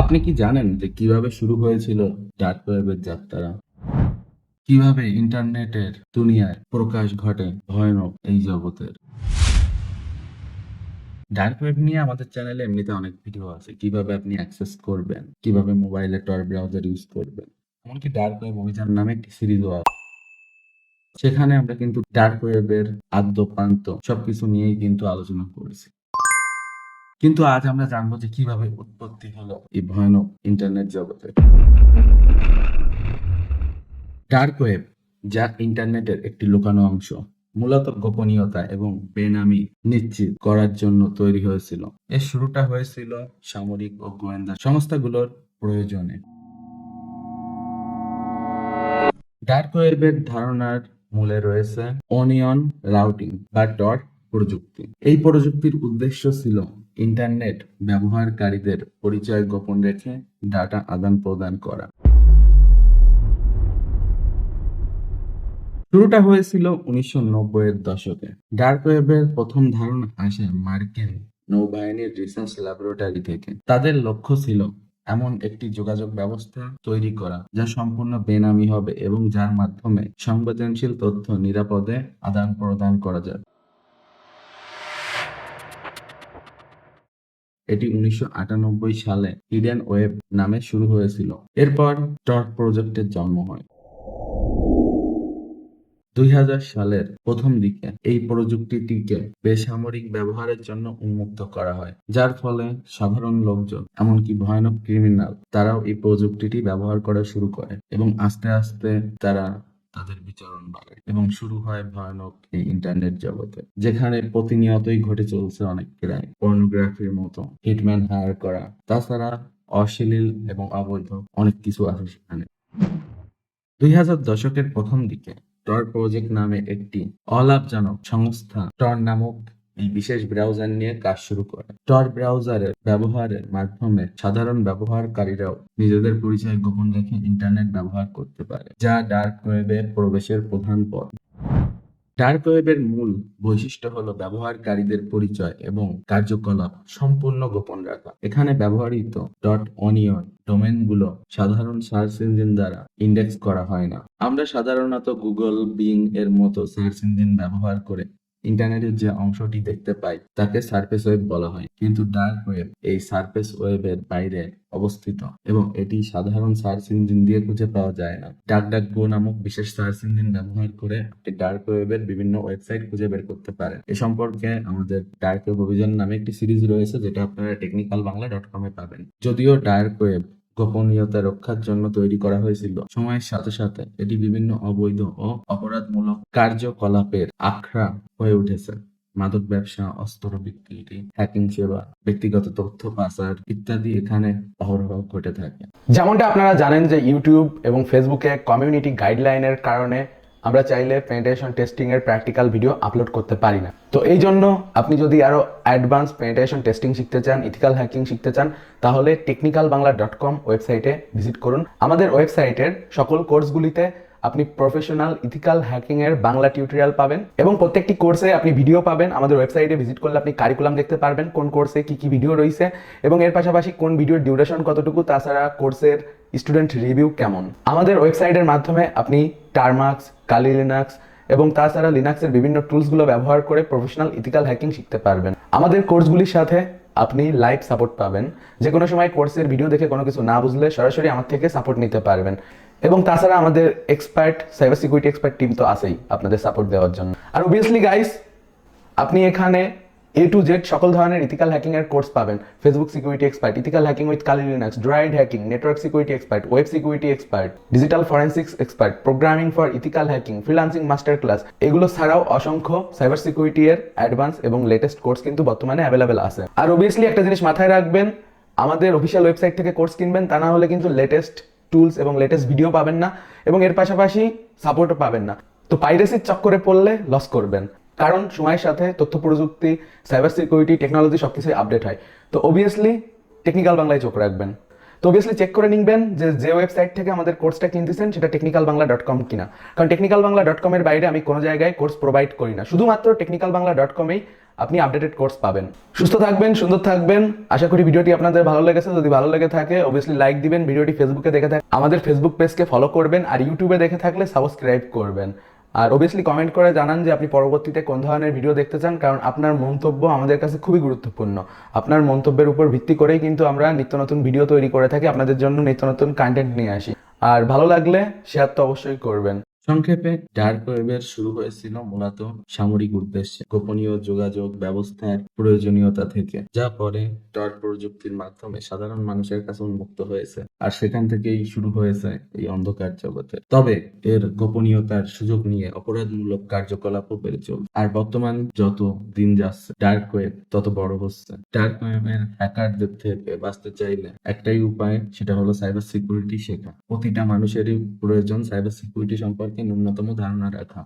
আপনি কি জানেন যে কীভাবে শুরু হয়েছিল ডার্ক ওয়েবের যাত্রা? কীভাবে ইন্টারনেটের দুনিয়ায় প্রকাশ ঘটে ভয়ানক এই জগতের? ডার্ক ওয়েব নিয়ে আমাদের চ্যানেলে এমনিতে অনেক ভিডিও আছে। কীভাবে আপনি অ্যাক্সেস করবেন? কীভাবে মোবাইলে টর ব্রাউজার ইউজ করবেন? এমনকি ডার্ক ওয়েব অভিযান নামে একটি সিরিজও আছে। সেখানে আমরা কিন্তু ডার্ক ওয়েবের আদ্য প্রান্ত সবকিছু নিয়েই কিন্তু আলোচনা করেছি। কিন্তু আজ আমরা জানব যে কীভাবে উৎপত্তি হলো এই ভয়ানক ইন্টারনেট জগতে। ডার্ক ওয়েব যা ইন্টারনেটের একটি লুকানো অংশ, মূলত গোপনীয়তা এবং বেনামি নিশ্চিত করার জন্য তৈরি হয়েছিল। এর শুরুটা হয়েছিল সামরিক ও গোয়েন্দা সংস্থাগুলোর প্রয়োজনে। ডার্ক ওয়েবের ধারণার মূলে রয়েছে অনিয়ন রাউটিং বা ডট প্রযুক্তি। এই প্রযুক্তির উদ্দেশ্য ছিল ইন্টারনেট ব্যবহারকারীদের পরিচয় গোপন রেখে ডাটা আদান প্রদান করা। শুরুটা হয়েছিল উনিশশো এর দশকে। ডার্ক ওয়েবের প্রথম ধারণা আসে মার্কিন নৌবাহিনীর রিসার্চ ল্যাবরেটরি থেকে। তাদের লক্ষ্য ছিল এমন একটি যোগাযোগ ব্যবস্থা তৈরি করা, যা সম্পূর্ণ বেনামি হবে এবং যার মাধ্যমে সংবেদনশীল তথ্য নিরাপদে আদান প্রদান করা যাবে। এটি উনিশশো আটানব্বই সালে ইডেন ওয়েব নামে শুরু হয়েছিল। এরপর টর্ক প্রজেক্টের জন্ম হয়। দুই হাজার সালের প্রথম দিকে এই প্রযুক্তিটিকে বেসামরিক ব্যবহারের জন্য উন্মুক্ত করা হয়, যার ফলে সাধারণ লোকজন, এমনকি ভয়ানক ক্রিমিনাল, তারাও এই প্রযুক্তিটি ব্যবহার করা শুরু করে এবং আস্তে আস্তে তারা তাদের বিচরণ বাড়ে। এবং শুরু হয় ভয়ানক এই ইন্টারনেট জগতে, যেখানে প্রতিনিয়তই ঘটে চলছে অনেক ক্রাইম পর্নোগ্রাফির মতো হিটম্যান হায়ার করা, তাছাড়া অশ্লীল এবং অবৈধ অনেক কিছু আছে সেখানে। দুই হাজার দশকের প্রথম দিকে টর প্রজেক্ট নামে একটি অলাভজনক সংস্থা টর নামক বিশেষ ব্রাউজার নিয়ে কাজ শুরু করে। টর ব্রাউজারের ব্যবহারের মাধ্যমে সাধারণ ব্যবহারকারীরাও নিজেদের পরিচয় গোপন রেখে ইন্টারনেট ব্যবহার করতে পারে, যা ডার্ক ওয়েবে প্রবেশের প্রধান পথ। ডার্ক ওয়েবের মূল বৈশিষ্ট্য হলো ব্যবহারকারীদের পরিচয় এবং কার্যকলাপ সম্পূর্ণ গোপন রাখা। এখানে ব্যবহৃত ডট অনিয়ন ডোমেনগুলো সাধারণ সার্চ ইঞ্জিন দ্বারা ইন্ডেক্স করা হয় না। আমরা সাধারণত গুগল বিং এর মতো সার্চ ইঞ্জিন ব্যবহার করে ইন্টারনেটের যে অংশটি দেখতে পাই, তাকে সারফেস ওয়েব বলা হয়। কিন্তু ডার্ক ওয়েব, এই সারফেস ওয়েবের বাইরে অবস্থিত এবং এটি সাধারণ সার্চ ইঞ্জিন দিয়ে খুঁজে পাওয়া যায় না। ডাক ডাক গো নামক বিশেষ সার্চ ইঞ্জিন ব্যবহার করে আপনি ডার্ক ওয়েবের বিভিন্ন ওয়েবসাইট খুঁজে বের করতে পারেন। এ সম্পর্কে আমাদের ডার্ক ওয়েব অভিযান নামে একটি সিরিজ রয়েছে, যেটা আপনারা টেকনিক্যাল বাংলা ডট কমে পাবেন। যদিও ডার্ক ওয়েব গোপনীয়তা রক্ষার জন্য তৈরি করা হয়েছিল। সময়ের সাথে সাথে এটি বিভিন্ন অবৈধ ও অপরাধমূলক কার্যকলাপের আখড়া হয়ে উঠেছে। মাদক ব্যবসা, অস্ত্র বিক্রি হ্যাকিং সেবা, ব্যক্তিগত তথ্য পাচার ইত্যাদি এখানে অহরহ ঘটে থাকে। যেমনটা আপনারা জানেন যে ইউটিউব এবং ফেসবুকে কমিউনিটি গাইডলাইনের কারণে আমরা চাইলে পেনিটেশন টেস্টিং এর প্র্যাকটিক্যাল ভিডিও আপলোড করতে পারি না। তো এই জন্য আপনি যদি আরও অ্যাডভান্স পেনিটেশন টেস্টিং শিখতে চান ইথিক্যাল হ্যাকিং শিখতে চান, তাহলে টেকনিক্যাল বাংলা ডট কম ওয়েবসাইটে ভিজিট করুন। আমাদের ওয়েবসাইটের সকল কোর্সগুলিতে আপনি প্রফেশনাল ইথিক্যাল হ্যাকিং এর বাংলা টিউটোরিয়াল পাবেন এবং প্রত্যেকটি কোর্সে আপনি ভিডিও পাবেন। আমাদের ওয়েবসাইটে ভিজিট করলে আপনি কারিকুলাম দেখতে পারবেন, কোন কোর্সে কি কি ভিডিও রয়েছে এবং এর পাশাপাশি কোন ভিডিওর ডিউরেশন কতটুকু, তাছাড়া কোর্সের স্টুডেন্ট রিভিউ কেমন। আমাদের ওয়েবসাইটের মাধ্যমে আপনি টারমাক্স কালি লিনাক্স এবং তাছাড়া লিনাক্সের বিভিন্ন টুলসগুলো ব্যবহার করে প্রফেশনাল ইথিক্যাল হ্যাকিং শিখতে পারবেন। আমাদের কোর্সগুলির সাথে আপনি লাইভ সাপোর্ট পাবেন। যে কোনো সময় কোর্সের ভিডিও দেখে কোনো কিছু না বুঝলে সরাসরি আমার থেকে সাপোর্ট নিতে পারবেন। এবং তাছাড়া আমাদের expert cyber security expert team তো আছেই আপনাদের সাপোর্ট দেওয়ার জন্য। আর অবভিয়াসলি গাইস আপনি এখানে এ টু জেড সকল ধরনের ইথিক্যাল হ্যাকিং এর কোর্স পাবেন। Facebook security expert ethical hacking with Kali Linux droid hacking network security expert web security expert digital forensics expert programming for ethical hacking freelancing master class এগুলো ছাড়াও অসংখ্য cyber security এর advance এবং latest course কিন্তু বর্তমানে available আছে। আর obviously একটা জিনিস মাথায় রাখবেন, আমাদের অফিসিয়াল ওয়েবসাইট থেকে কোর্স কিনবেন, তা না হলে কিন্তু লেটেস্ট টুলস এবং লেটেস্ট ভিডিও পাবেন না এবং এর পাশাপাশি সাপোর্টও পাবেন না। তো পাইরেসির চক্করে পড়লে লস করবেন। কারণ সময়ের সাথে তথ্য প্রযুক্তি সাইবার সিকিউরিটি টেকনোলজি সব কিছুই আপডেট হয়। তো অবভিয়াসলি টেকনিক্যাল বাংলায় চোখ রাখবেন। তো অবভিয়াসলি চেক করে নিবেন যে যে ওয়েবসাইট থেকে আমাদের কোর্সটা কিনতেছেন, সেটা টেকনিক্যাল বাংলা ডট কম কিনা। কারণ টেকনিক্যাল বাংলা ডট কমের বাইরে আমি কোনো জায়গায় কোর্স প্রোভাইড করি না। শুধুমাত্র টেকনিক্যাল বাংলা ডট কমেই আপনি আপডেটেড কোর্স পাবেন। সুস্থ থাকবেন, সুন্দর থাকবেন। আশা করি ভিডিওটি আপনাদের ভালো লেগেছে। যদি ভালো লেগে থাকে অবভিয়াসলি লাইক দিবেন, ভিডিওটি ফেসবুকে দেখে থাকলে আমাদের ফেসবুক পেজকে ফলো করবেন আর ইউটিউবে দেখে থাকলে সাবস্ক্রাইব করবেন। আর অবভিয়াসলি কমেন্ট করে জানান যে আপনি পরবর্তীতে কোন ধরনের ভিডিও দেখতে চান, কারণ আপনার মন্তব্য আমাদের কাছে খুবই গুরুত্বপূর্ণ। আপনার মন্তব্যের উপর ভিত্তি করেই কিন্তু আমরা নিত্য নতুন ভিডিও তৈরি করে থাকি, আপনাদের জন্য নিত্য নতুন কন্টেন্ট নিয়ে আসি। আর ভালো লাগলে শেয়ার তো অবশ্যই করবেন। সংক্ষেপে, ডার্ক ওয়েবের শুরু হয়েছিল মূলত সামরিক উদ্দেশ্যে, গোপনীয় যোগাযোগ ব্যবস্থার প্রয়োজনীয়তা থেকে, যা পরে ডট প্রযুক্তির মাধ্যমে সাধারণ মানুষের কাছে উন্মুক্ত হয়েছে, আর সেখান থেকেই শুরু হয়েছে এই অন্ধকার জগতে। তবে, এর গোপনীয়তার সুযোগ নিয়ে অপরাধমূলক কার্যকলাপও বেড়ে চলছে। আর বর্তমান যত দিন যাচ্ছে, ডার্ক ওয়েব তত বড় হচ্ছে। ডার্ক ওয়েবের হ্যাকারদের থেকে বাঁচতে চাইলে একটাই উপায়, সেটা হলো সাইবার সিকিউরিটি শেখা। প্রতিটা মানুষেরই প্রয়োজন সাইবার সিকিউরিটি সম্পর্কে ন্যূনতম ধারণা রাখা।